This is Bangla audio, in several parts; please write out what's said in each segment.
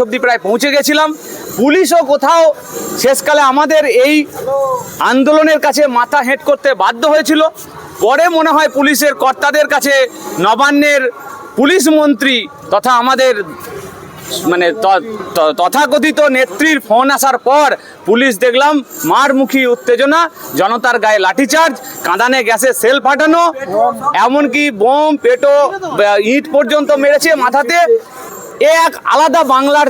অব্দি প্রায় পৌঁছে গেছিলাম। পুলিশও কোথাও শেষকালে আমাদের এই আন্দোলনের কাছে মাথা হেঁট করতে বাধ্য হয়েছিল। পরে মনে হয় পুলিশের কর্তাদের কাছে নবান্নের পুলিশ মন্ত্রী তথা আমাদের মানে তথাকথিত নেত্রীর ফোন আসার পর পুলিশ দেখলাম মারমুখী উত্তেজনা, জনতার গায়ে লাঠিচার্জ, কাঁদানে গ্যাসে সেল ফাটানো, এমনকি বোম, পেটো ইট পর্যন্ত মেরেছে মাথাতে। এ এক আলাদা বাংলার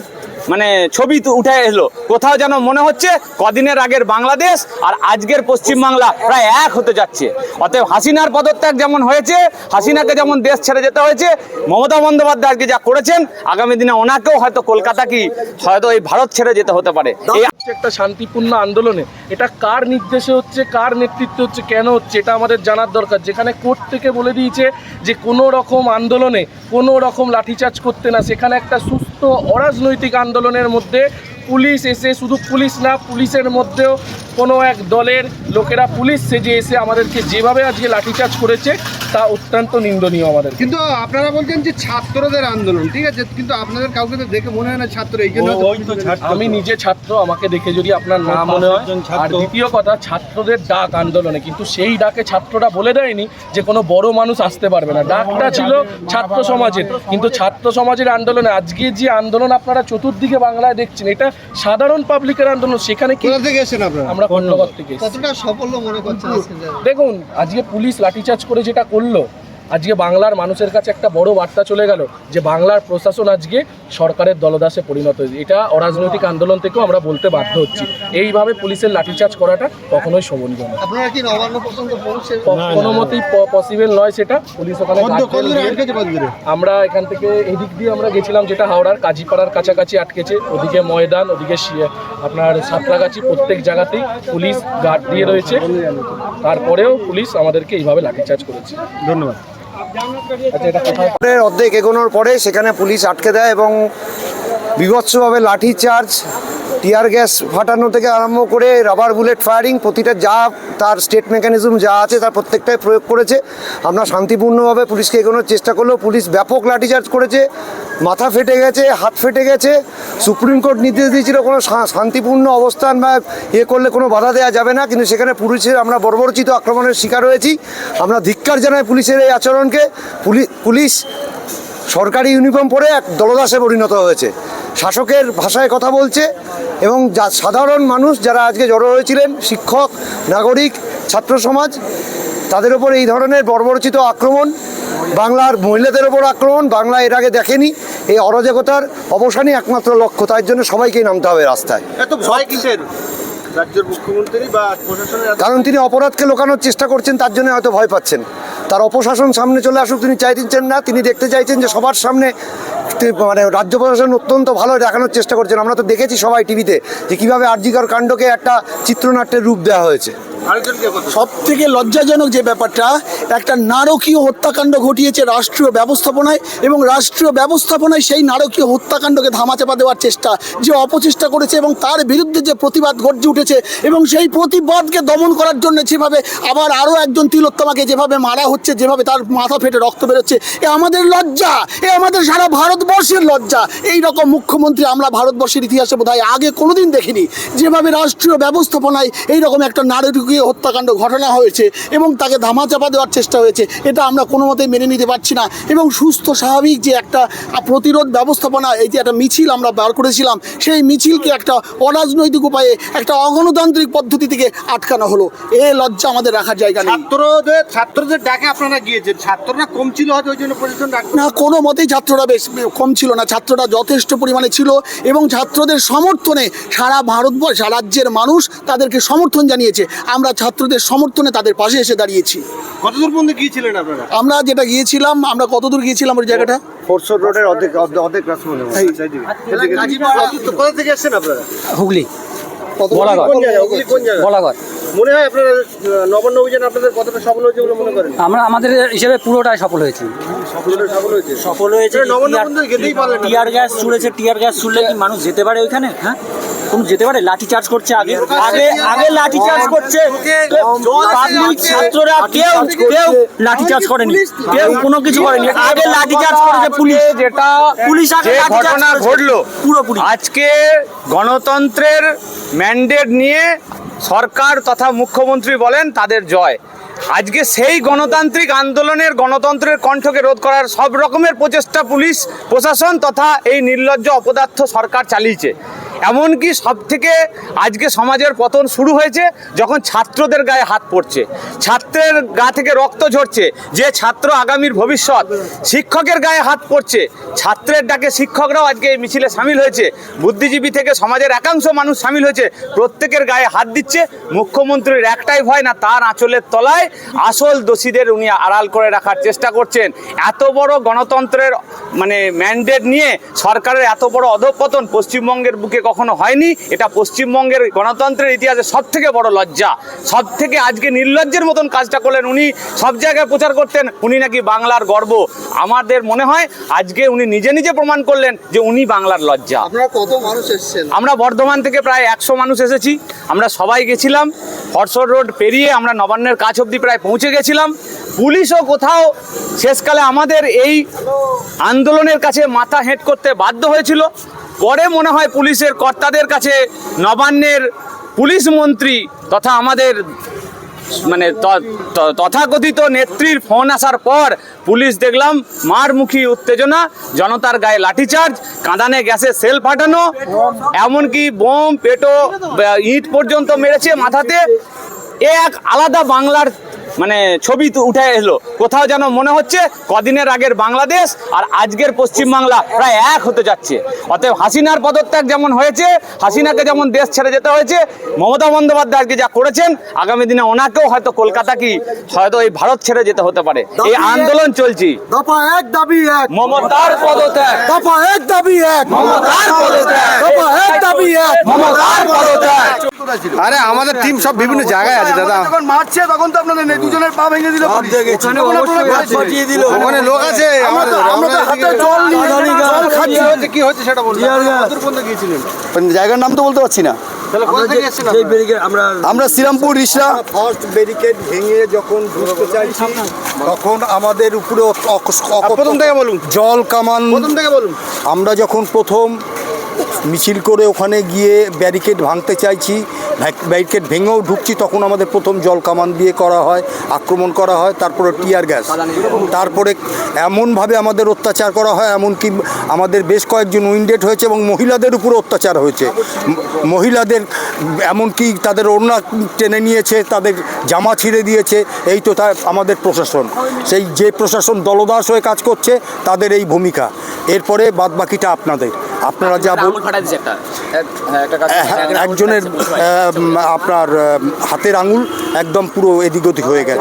মানে ছবি তো উঠে এলো। কোথাও যেন মনে হচ্ছে কদিনের আগের বাংলাদেশ আর আজকের পশ্চিমবাংলা প্রায় এক হতে যাচ্ছে। অতএব হাসিনার পদত্যাগ যেমন হয়েছে হাসিনাকে যেমন দেশ ছেড়ে যেতে হয়েছে মমতা বন্দ্যোপাধ্যায় আজকে যা করেছেন আগামী দিনে ওনাকেও হয়তো কলকাতা কি হয়তো এই ভারত ছেড়ে যেতে হতে পারে। এই একটা শান্তিপূর্ণ আন্দোলনে। এটা কার নির্দেশে হচ্ছে কার নেতৃত্বে হচ্ছে কেন হচ্ছে এটা আমাদের জানার দরকার। যেখানে কোর্ট থেকে বলে দিয়েছে যে কোনো রকম আন্দোলনে কোনো রকম লাঠিচার্জ করতে না। সেখানে একটা সুস্থ অরাজনৈতিক আন্দোলনের মধ্যে পুলিশ এসে শুধু পুলিশ না পুলিশের মধ্যেও কোনো এক দলের লোকেরা পুলিশ সেজে এসে আমাদেরকে যেভাবে আজকে লাঠিচার্জ করেছে তা অত্যন্ত নিন্দনীয় আমাদের। কিন্তু আপনারা বলছেন যে ছাত্রদের আন্দোলন ঠিক আছে? কিন্তু আপনাদের কাউকে তো দেখে মনে হয় না ছাত্র এই জন্য আমি নিজে ছাত্র আমাকে দেখে যদি আপনার না মনে হয়। আর দ্বিতীয় কথা ছাত্রদের ডাক আন্দোলনে কিন্তু সেই ডাকে ছাত্ররা বলে দেয়নি যে কোনো বড় মানুষ আসতে পারবে না। ডাকটা ছিল ছাত্র সমাজের কিন্তু ছাত্র সমাজের আন্দোলনে আজকে যে আন্দোলন আপনারা চতুর্দিকে বাংলায় দেখছেন এটা সাধারণ পাবলিকের আন্দোলন সেখানে কি কোথা থেকে এসেছেন আপনারা? আমরা থেকে কতটা সাফল্য মনে করছেন দেখুন আজকে পুলিশ লাঠিচার্জ করে যেটা করল আজকে বাংলার মানুষের কাছে একটা বড় বার্তা চলে গেল যে বাংলার প্রশাসন আজকে সরকারের দলদাসে পরিণত হয়েছে। এটা অরাজনৈতিক আন্দোলন থেকেও আমরা বলতে বাধ্য হচ্ছি। এইভাবে পুলিশের লাঠিচার্জ করাটা কখনোই শোভনীয় না কোনো মতেই পসিবল নয় সেটা। পুলিশ ওখানে আমরা এখান থেকে এদিক দিয়ে আমরা গেছিলাম যেটা হাওড়ার কাজীপাড়ার কাছাকাছি আটকেছে। ওদিকে ময়দান ওদিকে আপনার সাঁতরাগাছি প্রত্যেক জায়গাতেই পুলিশ গার্ড দিয়ে রয়েছে। তারপরেও পুলিশ আমাদেরকে এইভাবে লাঠিচার্জ করেছে। ধন্যবাদ। আচ্ছা অর্ধেক এগোনোর পরে সেখানে পুলিশ আটকে দেয় এবং বিভৎসভাবে লাঠি চার্জ, টিয়ার গ্যাস ফাটানো থেকে আরম্ভ করে রাবার বুলেট ফায়ারিং, প্রতিটা যা তার স্টেট মেকানিজম যা আছে তার প্রত্যেকটাই প্রয়োগ করেছে। আমরা শান্তিপূর্ণভাবে পুলিশকে এগোনোর চেষ্টা করলেও পুলিশ ব্যাপক লাঠিচার্জ করেছে। মাথা ফেটে গেছে, হাত ফেটে গেছে। সুপ্রিম কোর্ট নির্দেশ দিয়েছিল কোনো শান্তিপূর্ণ অবস্থান বা ইয়ে করলে কোনো বাধা দেওয়া যাবে না, কিন্তু সেখানে পুলিশের আমরা বর্বরচিত আক্রমণের শিকার হয়েছি। আমরা ধিক্কার জানাই পুলিশের এই আচরণকে। পুলি- পুলিশ সরকারি ইউনিফর্ম পরে এক দলদাসে পরিণত হয়েছে। শাসকের ভাষায় কথা বলছে এবং যা, সাধারণ মানুষ যারা আজকে জড়ো হয়েছিলেন, শিক্ষক, নাগরিক, ছাত্র সমাজ তাদের ওপর এই ধরনের বর্বরচিত আক্রমণ বাংলার মহিলাদের ওপর আক্রমণ বাংলা এর আগে দেখেনি এই অরাজকতার অবসানই একমাত্র লক্ষ্য তার জন্য সবাইকেই নামতে হবে রাস্তায়। এত ভয় কিসের? রাজ্যের মুখ্যমন্ত্রী বা প্রশাসনের কারণ তিনি অপরাধকে লুকানোর চেষ্টা করছেন তার জন্য হয়তো ভয় পাচ্ছেন। তার অপশাসন সামনে চলে আসুক তিনি চাইছেন না তিনি দেখতে চাইছেন যে সবার সামনে মানে রাজ্য প্রশাসন অত্যন্ত ভালো দেখানোর চেষ্টা করছেন। আমরা তো দেখেছি সবাই টিভিতে যে কীভাবে আরজিকর কাণ্ডকে একটা চিত্রনাট্যের রূপ দেওয়া হয়েছে। সব থেকে লজ্জাজনক যে ব্যাপারটা, একটা নারকীয় হত্যাকাণ্ড ঘটিয়েছে রাষ্ট্রীয় ব্যবস্থাপনায় এবং রাষ্ট্রীয় ব্যবস্থাপনায় সেই নারকীয় হত্যাকাণ্ডকে ধামাচাপা দেওয়ার চেষ্টা যে অপচেষ্টা করেছে এবং তার বিরুদ্ধে যে প্রতিবাদ গর্জে উঠেছে এবং সেই প্রতিবাদকে দমন করার জন্য যেভাবে আবার আরও একজন তিলোত্তমাকে যেভাবে মারা হচ্ছে, যেভাবে তার মাথা ফেটে রক্ত বেরোচ্ছে, এ আমাদের লজ্জা, এ আমাদের সারা ভারতবর্ষের লজ্জা। এই রকম মুখ্যমন্ত্রী আমরা ভারতবর্ষের ইতিহাসে বোধহয় আগে কোনোদিন দেখিনি। যেভাবে রাষ্ট্রীয় ব্যবস্থাপনায় এই রকম একটা নারকীয় হত্যাকাণ্ড ঘটনা হয়েছে এবং তাকে ধামাচাপা দেওয়ার চেষ্টা হয়েছে এটা আমরা কোনো মতেই মেনে নিতে পারছি না। এবং সুস্থ স্বাভাবিক যে একটা প্রতিরোধ ব্যবস্থাপনা এই যে একটা মিছিল আমরা বার করেছিলাম সেই মিছিলকে একটা অরাজনৈতিক উপায়ে একটা অগণতান্ত্রিক পদ্ধতি থেকে আটকানো হলো। এ লজ্জা আমাদের রাখার জায়গা নেই। ছাত্রদের ছাত্রদের ডাকে আপনারা গিয়েছেন ছাত্ররা কম ছিল হয়তো ওই জন্য প্রশাসন না কোনো মতেই ছাত্ররা বেশ কম ছিল না। ছাত্ররা যথেষ্ট পরিমাণে ছিল এবং ছাত্রদের সমর্থনে সারা ভারতবর্ষ রাজ্যের মানুষ তাদেরকে সমর্থন জানিয়েছে। আমরা ছাত্রদের সমর্থনে তাদের পাশে এসে দাঁড়িয়েছি। কতদূর পর্যন্ত গিয়েছিলেন আপনারা? আমরা যেটা গিয়েছিলাম আমরা কতদূর গিয়েছিলাম ওই জায়গাটা? ফোরশোর রোডের অর্ধেক অর্ধেক- রাস্তা মনে হয়। কত- কোথা থেকে এসেছেন আপনারা? হুগলি। বলাগড়। কোন জায়গা হুগলি কোন জায়গা বলাগড়। মনে হয় আপনারা নবান্ন অভিযান আপনাদের কতটা সফল হয়েছে বলে মনে করেন? আমরা আমাদের হিসেবে পুরোটাই সফল হয়েছে। সফল হয়েছে? সফল হয়েছে নবান্ন পর্যন্ত যেতেই পারলেন না। টিয়ার গ্যাস ছুড়েছে টিয়ার গ্যাস ছুড়লে কি মানুষ যেতে পারে ওইখানে? হ্যাঁ? কোন যেতে পারে? লাঠি চার্জ করছে আগে। আগে আগে লাঠি চার্জ করছে। পাবলিক ছাত্ররা কেউ কেউ লাঠি চার্জ করেনি। কেউ কোনো কিছু করেনি। আগে লাঠি চার্জ করেছে পুলিশ। যেটা পুলিশ আগে ঘটলো পুরোপুরি। আজকে গণতন্ত্রের ম্যান্ডেট নিয়ে সরকার তথা মুখ্যমন্ত্রী বলেন তাদের জয়। আজকে সেই গণতান্ত্রিক আন্দোলনের গণতন্ত্রের কণ্ঠকে রোধ করার সব রকমের প্রচেষ্টা পুলিশ প্রশাসন তথা এই নির্লজ্জ অপদার্থ সরকার চালিয়েছে। এমনকি সব থেকে আজকে সমাজের পতন শুরু হয়েছে যখন ছাত্রদের গায়ে হাত পড়ছে। ছাত্রের গা থেকে রক্ত ঝরছে, যে ছাত্র আগামীর ভবিষ্যৎ শিক্ষকের গায়ে হাত পড়ছে। ছাত্রের ডাকে শিক্ষকরাও আজকে এই মিছিলে সামিল হয়েছে। বুদ্ধিজীবী থেকে সমাজের একাংশ মানুষ সামিল হয়েছে, প্রত্যেকের গায়ে হাত দিচ্ছে। মুখ্যমন্ত্রীর একটাই ভয় না, তার আঁচলের তলায় আসল দোষীদের উনি আড়াল করে রাখার চেষ্টা করছেন। এত বড় গণতন্ত্রের মানে ম্যান্ডেট নিয়ে সরকারের এত বড় অধঃপতন পশ্চিমবঙ্গের বুকে কখনো হয়নি এটা পশ্চিমবঙ্গের গণতন্ত্রের ইতিহাসে সব থেকে বড় লজ্জা। সব থেকে আজকে নির্লজ্জের মতন কাজটা করলেন উনি সব জায়গায় প্রচার করতেন উনি নাকি বাংলার গর্ব। আমাদের মনে হয় আজকে উনি নিজে নিজে প্রমাণ করলেন যে উনি বাংলার লজ্জা। আপনারা কত মানুষ এসেছেন? আমরা বর্ধমান থেকে প্রায় একশো মানুষ এসেছি। আমরা সবাই গেছিলাম হরসর রোড পেরিয়ে আমরা নবান্নের কাছ অবধি প্রায় পৌঁছে গেছিলাম। পুলিশও কোথাও শেষকালে আমাদের এই আন্দোলনের কাছে মাথা হেঁট করতে বাধ্য হয়েছিল। পরে মনে হয় পুলিশের কর্তাদের কাছে নবান্নের পুলিশ মন্ত্রী তথা আমাদের মানে তথাকথিত নেত্রীর ফোন আসার পর পুলিশ দেখলাম, মারমুখী উত্তেজনা, জনতার গায়ে লাঠিচার্জ, কাঁদানে গ্যাসে সেল ফাটানো, এমনকি বোম, পেটো ইট পর্যন্ত মেরেছে মাথাতে। এ এক আলাদা বাংলার মানে ছবি তো উঠে এলো। কোথাও যেন মনে হচ্ছে কদিনের আগের বাংলাদেশ আর আজকের পশ্চিমবাংলা প্রায় এক হতে যাচ্ছে। অতএব হাসিনার পদত্যাগ যেমন হয়েছে হাসিনাকে যেমন দেশ ছেড়ে যেতে হয়েছে মমতা বন্দ্যোপাধ্যায় আজকে যা করেছেন আগামী দিনে ওনাকেও হয়তো কলকাতা কি হয়তো এই ভারত ছেড়ে যেতে হতে পারে। এই আন্দোলন চলছি। দফা এক দাবি এক। মমতার পদত্যাগ। দফা এক দাবি এক। মমতার পদত্যাগ। দফা এক দাবি এক। মমতার পদত্যাগ। আরে আমাদের টিম সব বিভিন্ন জায়গায় আছে দাদা। যখন মারছে তখন তো আপনাদের নেই দুজনের পা ভেঙে দিল ওখানে লোক আছে। আমরা তো হাতে জল নিয়ে জল খাচ্ছি। হচ্ছে কি হচ্ছে সেটা বলুন। কতদূর পর্যন্ত গিয়েছিলেন? জায়গার নাম তো বলতে পারছি না? আমরা শ্রীরামপুর রিসরা। ফার্স্ট ব্যারিকেড ভেঙে যখন ঢুকতে চাইছি তখন আমাদের উপরে প্রথম থেকে বলুন। জল কামান প্রথম থেকে বলুন। আমরা যখন প্রথম মিছিল করে ওখানে গিয়ে ব্যারিকেড ভাঙতে চাইছি ব্যারিকেড ভেঙেও ঢুকছি, তখন আমাদের প্রথম জল কামান দিয়ে করা হয়, আক্রমণ করা হয়, তারপরে টিয়ার গ্যাস। তারপরে এমনভাবে আমাদের অত্যাচার করা হয়, এমনকি আমাদের বেশ কয়েকজন উইন্ডেড হয়েছে এবং মহিলাদের উপরে অত্যাচার হয়েছে। মহিলাদের, এমনকি তাদের ওড়না টেনে নিয়েছে, তাদের জামা ছিঁড়ে দিয়েছে, এই তো তার, আমাদের প্রশাসন। সেই যে প্রশাসন দলদাস হয়ে কাজ করছে, তাদের এই ভূমিকা। এরপরে বাদবাকিটা আপনাদের। আপনারা যা হ্যাঁ, একজনের আপনার হাতের আঙুল একদম পুরো এদিক ওদিক হয়ে গেছে।